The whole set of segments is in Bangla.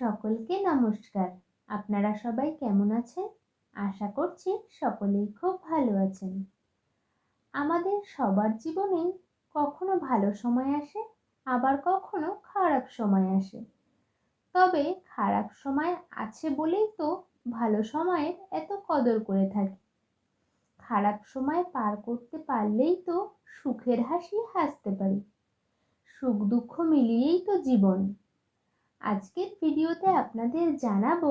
সকলকে নমস্কার। আপনারা সবাই কেমন আছেন? আশা করছি সকলেই খুব ভালো আছেন। আমাদের সবার জীবনে কখনো ভালো সময় আসে, আবার কখনো খারাপ সময় আসে। তবে খারাপ সময় আছে বলেই তো ভালো সময়ের এত কদর করে থাকি। খারাপ সময় পার করতে পারলেই তো সুখের হাসি হাসতে পারি। সুখ দুঃখ মিলিয়েই তো জীবন। আজকের ভিডিওতে আপনাদের জানাব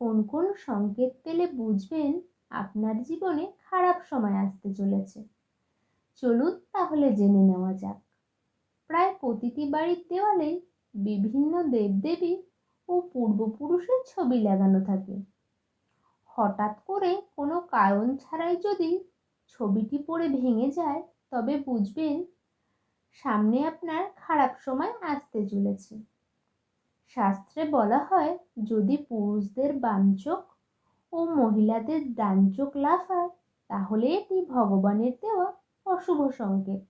কোন কোন সংকেত পেলে বুঝবেন আপনার জীবনে খারাপ সময় আসতে চলেছে। চলুন তাহলে জেনে নেওয়া যাক। প্রায় প্রতিটি বাড়ির দেওয়ালেই বিভিন্ন দেবদেবী ও পূর্বপুরুষের ছবি লাগানো থাকে। হঠাৎ করে কোনো কারণ ছাড়াই যদি ছবিটি পড়ে ভেঙে যায়, তবে বুঝবেন সামনে আপনার খারাপ সময় আসতে চলেছে। শাস্ত্রে বলা হয়, যদি পুরুষদের বাঞ্চক ও মহিলাদের ডানচোখ লাফায় তাহলে এটি ভগবানের দেওয়া অশুভ সংকেত।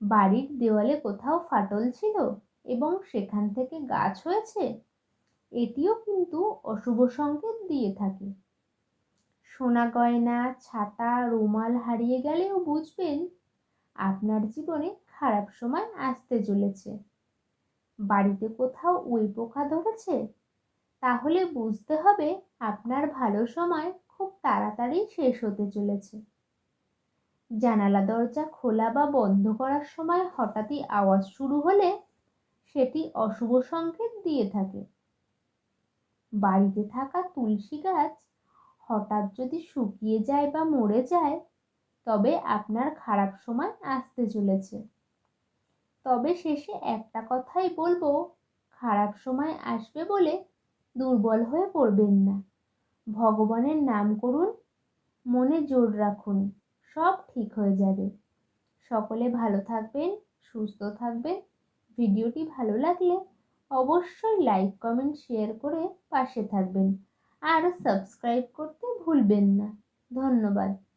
বাড়ির দেওয়ালে কোথাও ফাটল ছিল এবং সেখান থেকে গাছ হয়েছে, এটিও কিন্তু অশুভ সংকেত দিয়ে থাকে। সোনা গয়না, ছাতা, রুমাল হারিয়ে গেলেও বুঝবেন, আপনার জীবনে খারাপ সময় আসতে চলেছে। বাড়িতে কোথাও উই পোকা ধরেছে? তাহলে বুঝতে হবে আপনার ভালো সময় খুব তাড়াতাড়ি শেষ হতে চলেছে। জানালা দরজা খোলা বা বন্ধ করার সময় হঠাৎই আওয়াজ শুরু হলে সেটি অশুভ সংকেত দিয়ে থাকে। বাড়িতে থাকা তুলসী গাছ হঠাৎ যদি শুকিয়ে যায় বা মরে যায়, তবে আপনার খারাপ সময় আসতে চলেছে। তবে শেষে একটা কথাই বলব, খারাপ সময় আসবে বলে দুর্বল হয়ে পড়বেন না। ভগবানের নাম করুন, মনে জোর রাখুন, সব ঠিক হয়ে যাবে। সকলে ভালো থাকবেন, সুস্থ থাকবেন। ভিডিওটি ভালো লাগলে অবশ্যই লাইক, কমেন্ট, শেয়ার করে পাশে থাকবেন। আর সাবস্ক্রাইব করতে ভুলবেন না। ধন্যবাদ।